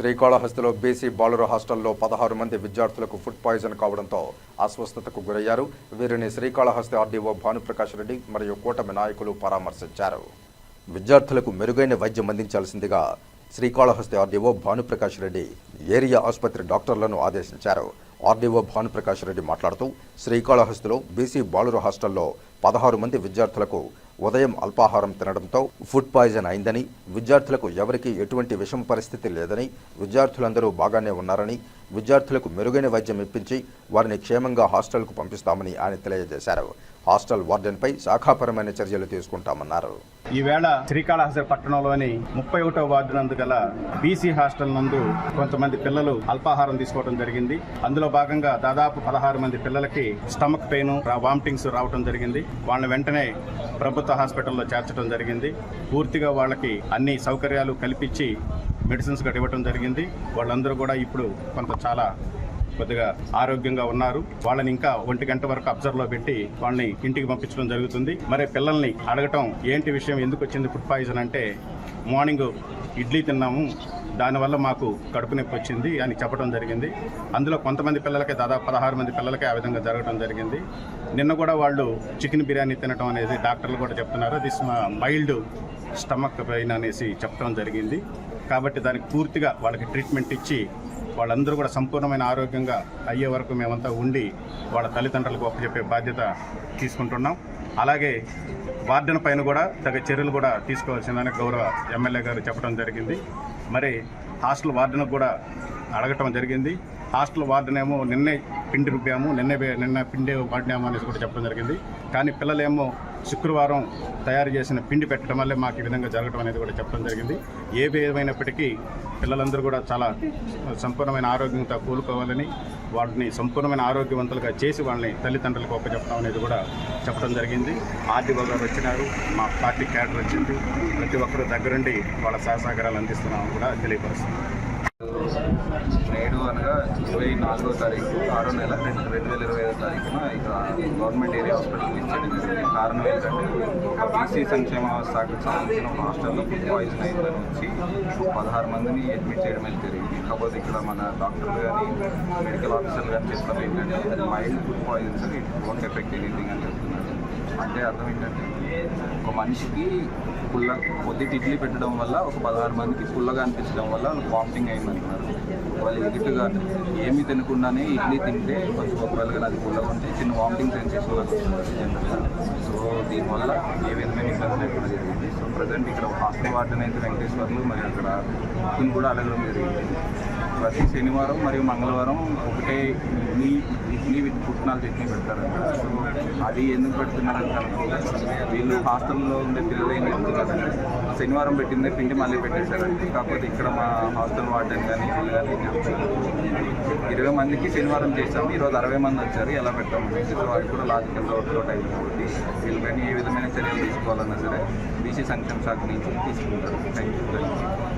శ్రీకాళహస్తిలో BC బాలుర హాస్టల్లో పదహారు మంది విద్యార్థులకు ఫుడ్ పాయిజన్ కావడంతో అస్వస్థతకు గురయ్యారు. వీరిని శ్రీకాళహస్తి ఆర్డీఓ భానుప్రకాష్ రెడ్డి మరియు కూటమి నాయకులు పరామర్శించారు. విద్యార్థులకు మెరుగైన వైద్యం అందించాల్సిందిగా శ్రీకాళహస్తి ఆర్డీఓ భానుప్రకాష్ రెడ్డి ఏరియా ఆసుపత్రి డాక్టర్లను ఆదేశించారు. ఆర్డీఓ భానుప్రకాష్ రెడ్డి మాట్లాడుతూ శ్రీకాళహస్తిలో బీసీ బాలుర హాస్టల్లో పదహారు మంది విద్యార్థులకు ఉదయం అల్పాహారం తినడంతో ఫుడ్ పాయిజన్ అయిందని విద్యార్థులకు ఎవరికీ ఎటువంటి విషమ పరిస్థితి లేదని విద్యార్థులందరూ బాగానే ఉన్నారని విద్యార్థులకు మెరుగైన వైద్యం ఇప్పించి వారిని క్షేమంగా హాస్టల్కు పంపిస్తామని ఆయన తెలియజేశారు. హాస్టల్ వార్డెన్పై శాఖాపరమైన చర్యలు తీసుకుంటామన్నారు. ఈవేళ శ్రీకాళహస్తి పట్టణంలోని ముప్పై ఒకటో వార్డు నందు గల బీసీ హాస్టల్ నందు కొంతమంది పిల్లలు అల్పాహారం తీసుకోవడం జరిగింది. అందులో భాగంగా దాదాపు పదహారు మంది పిల్లలకి స్టమక్ పెయిన్ వామిటింగ్స్ రావడం జరిగింది. వాళ్ళని వెంటనే ప్రభుత్వ హాస్పిటల్లో చేర్చడం జరిగింది. పూర్తిగా వాళ్ళకి అన్ని సౌకర్యాలు కల్పించి మెడిసిన్స్ గట్రా ఇవ్వటం జరిగింది. వాళ్ళందరూ కూడా ఇప్పుడు కొంత చాలా కొద్దిగా ఆరోగ్యంగా ఉన్నారు. వాళ్ళని ఇంకా ఒంటి గంట వరకు అబ్జర్వ్లో పెట్టి వాళ్ళని ఇంటికి పంపించడం జరుగుతుంది. మరి పిల్లల్ని అడగటం ఏంటి విషయం? ఎందుకు వచ్చింది ఫుడ్ పాయిజన్ అంటే మార్నింగ్ ఇడ్లీ తిన్నాము. దానివల్ల మాకు కడుపు నొప్పి వచ్చింది అని చెప్పడం జరిగింది. అందులో కొంతమంది పిల్లలకి దాదాపు పదహారు మంది పిల్లలకి ఆ విధంగా జరగడం జరిగింది. నిన్న కూడా వాళ్ళు చికెన్ బిర్యానీ తినడం అనేది డాక్టర్లు కూడా చెప్తున్నారు. అది మైల్డ్ స్టమక్ పెయిన్ అనేసి చెప్పడం జరిగింది. కాబట్టి దానికి పూర్తిగా వాళ్ళకి ట్రీట్మెంట్ ఇచ్చి వాళ్ళందరూ కూడా సంపూర్ణమైన ఆరోగ్యంగా అయ్యే వరకు మేమంతా ఉండి వాళ్ళ తల్లిదండ్రులకు ఒప్పచెప్పే బాధ్యత తీసుకుంటున్నాం. అలాగే వార్డెన్ పైన కూడా తగ్గ చర్యలు కూడా తీసుకోవాల్సిందని గౌరవ ఎమ్మెల్యే గారు చెప్పడం జరిగింది. మరి హాస్టల్ వార్డెన్ కూడా అడగటం జరిగింది. హాస్టల్ వార్డెన్ ఏమో నిన్నే పిండి రుబ్బాము నిన్న వే- నిన్న పిండి వాడినాము అనేసి కూడా చెప్పడం జరిగింది. కానీ పిల్లలేమో శుక్రవారం తయారు చేసిన పిండి పెట్టడం వల్లే మాకు ఈ విధంగా జరగడం అనేది కూడా చెప్పడం జరిగింది. ఏవి విధమైనప్పటికీ పిల్లలందరూ కూడా చాలా సంపూర్ణమైన ఆరోగ్యంతో కూలుకోవాలని వాటిని సంపూర్ణమైన ఆరోగ్యవంతులుగా చేసి వాళ్ళని తల్లిదండ్రులకు ఒప్పచెప్పడం అనేది కూడా చెప్పడం జరిగింది. ఆర్డీఓ గారు వచ్చినారు మా పార్టీ క్యాడర్ వచ్చింది. ప్రతి ఒక్కరు దగ్గరుండి వాళ్ళ సహసహకారాలు అందిస్తున్నామని కూడా తెలియపరుస్తున్నాం. నేడు అనగా ఇరవై నాలుగో తారీఖు ఆరో నెల రెండు రెండు వేల ఇరవై ఐదో తారీఖున ఇక్కడ గవర్నమెంట్ ఏరియా హాస్పిటల్ ఇచ్చేయడం జరిగింది కారణం ఏంటంటే బీసీ సంక్షేమ శాఖకు సంబంధించిన ఒక హాస్టల్లో ఫుడ్ పాయిజన్ అయిందని వచ్చి పదహారు మందిని అడ్మిట్ చేయడం అయితే జరిగింది. కాకపోతే ఇక్కడ మన డాక్టర్లు కానీ మెడికల్ ఆఫీసర్లు కానీ చెప్తారు ఏంటంటే అది mild food poisons it won't effect anything అని అంటే అర్థం ఏంటంటే ఒక మనిషికి పుల్ల పొద్దుటి ఇడ్లీ పెట్టడం వల్ల ఒక పదహారు మందికి పుల్లగా అనిపించడం వల్ల వాళ్ళకి వామిటింగ్ అయిందంటున్నారు. వాళ్ళు ఎదుటిగా ఏమీ తినకుండానే ఇడ్లీ తింటే కొంచెం ఒకవేళ కానీ అది పుల్లగా ఉంటే చిన్న వామిటింగ్ సెన్సేషన్ వస్తుంది సో దీనివల్ల ఏ విధమైన ఇబ్బంది లేకుండా జరిగింది. సో ప్రజెంట్ ఇక్కడ హాస్టల్ వార్డెన్ అయితే వెంకటేశ్వర్లు మరియు అక్కడ కూడా అడగడం జరిగింది. ప్రతి శనివారం మరియు మంగళవారం ఒకటే ఇడ్లీ ఇడ్లీ విత్ పుట్నాలు చట్నీ పెడతారు అక్కడ. సో అది ఎందుకు పెడుతున్నారని కనుక్కోగా వీళ్ళు హాస్టల్లో ఉండే పిల్లలు ఏం చెప్తున్నారంటే శనివారం పెట్టిందే పిండి మళ్ళీ పెట్టేశారండి. కాకపోతే ఇక్కడ మా హాస్టల్ వార్డెన్ కానీ వీళ్ళు కానీ ఇరవై మందికి శనివారం చేసాము ఈరోజు అరవై మంది వచ్చారు. ఎలా పెట్టాము అది కూడా లాజికల్ వర్కౌట్ అయింది. కాబట్టి వీళ్ళు కానీ ఏ విధమైన చర్యలు తీసుకోవాలన్నా సరే బీసీ సంక్షేమ శాఖ నుంచి తీసుకుంటారు. Thank you